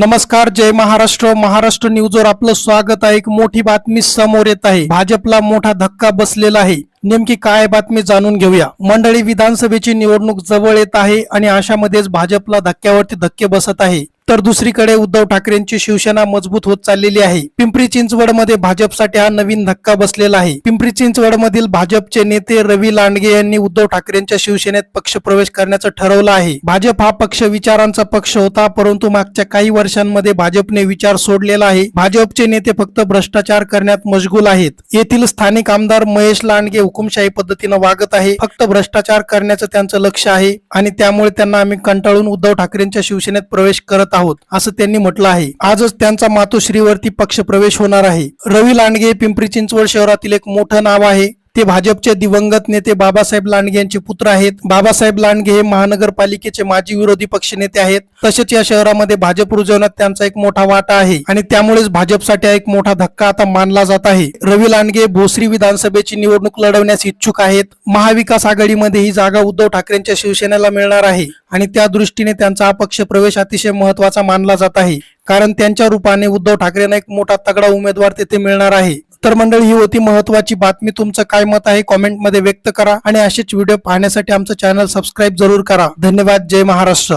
नमस्कार जय महाराष्ट्र. महाराष्ट्र न्यूजवर आपलं स्वागत आहे. एक मोठी बातमी समोर येत आहे. भाजपला मोठा धक्का बसलेला आहे. नेमकी काय बातमी जाणून घेऊया. मंडळी विधानसभेची निवडणूक जवळ येत आहे आणि अशामध्येच भाजपला धक्क्यावरती धक्के बसत आहे. तर दुसरीकडे उद्धव ठाकरेंची शिवसेना मजबूत होत चाललेली आहे. पिंपरी चिंचवडमध्ये भाजपसाठी हा नवीन धक्का बसलेला आहे. पिंपरी चिंचवड मधील भाजपचे नेते रवी लांडगे यांनी उद्धव ठाकरेंच्या शिवसेनेत पक्ष प्रवेश करण्याचं ठरवलं आहे. भाजप हा पक्ष विचारांचा पक्ष होता परंतु मागच्या काही वर्षांमध्ये भाजपने विचार सोडलेला आहे. भाजपचे नेते फक्त भ्रष्टाचार करण्यात मशगूल आहेत. येथील स्थानिक आमदार महेश लांडगे हुकुमशाही पद्धतीनं वागत आहे. फक्त भ्रष्टाचार करण्याचं त्यांचं लक्ष आहे आणि त्यामुळे त्यांना आम्ही कंटाळून उद्धव ठाकरेंच्या शिवसेनेत प्रवेश करत आहोत असं त्यांनी म्हटलं आहे. आजच त्यांचा मातोश्रीवरती पक्ष प्रवेश होणार आहे. रवी लांडगे पिंपरी चिंचवड शहरातील एक मोठं नाव आहे. ते भाजपचे दिवंगत नेते बाबासाहेब लांडगे यांचे पुत्र आहेत. बाबासाहेब लांडगे हे महानगरपालिकेचे माजी विरोधी पक्षनेते आहेत. तसेच या शहरामध्ये भाजप रुजवण्यात त्यांचा एक मोठा वाटा आहे आणि त्यामुळेच भाजपसाठी एक मोठा धक्का आता मानला जात आहे. रवी लांडगे भोसरी विधानसभेची निवडणूक लढवण्यास इच्छुक आहेत. महाविकास आघाडीमध्ये ही जागा उद्धव ठाकरेंच्या शिवसेनेला मिळणार आहे आणि त्या दृष्टीने त्यांचा हा पक्ष प्रवेश अतिशय महत्त्वाचा मानला जात आहे. कारण त्यांच्या रूपाने उद्धव ठाकरेंना एक मोठा तगडा उमेदवार तेथे मिळणार आहे. तर मंडळी ही होती महत्वाची बातमी. तुमचं काय मत आहे कॉमेंटमध्ये व्यक्त करा आणि असेच व्हिडिओ पाहण्यासाठी आमचं चॅनल सबस्क्राईब जरूर करा. धन्यवाद. जय महाराष्ट्र.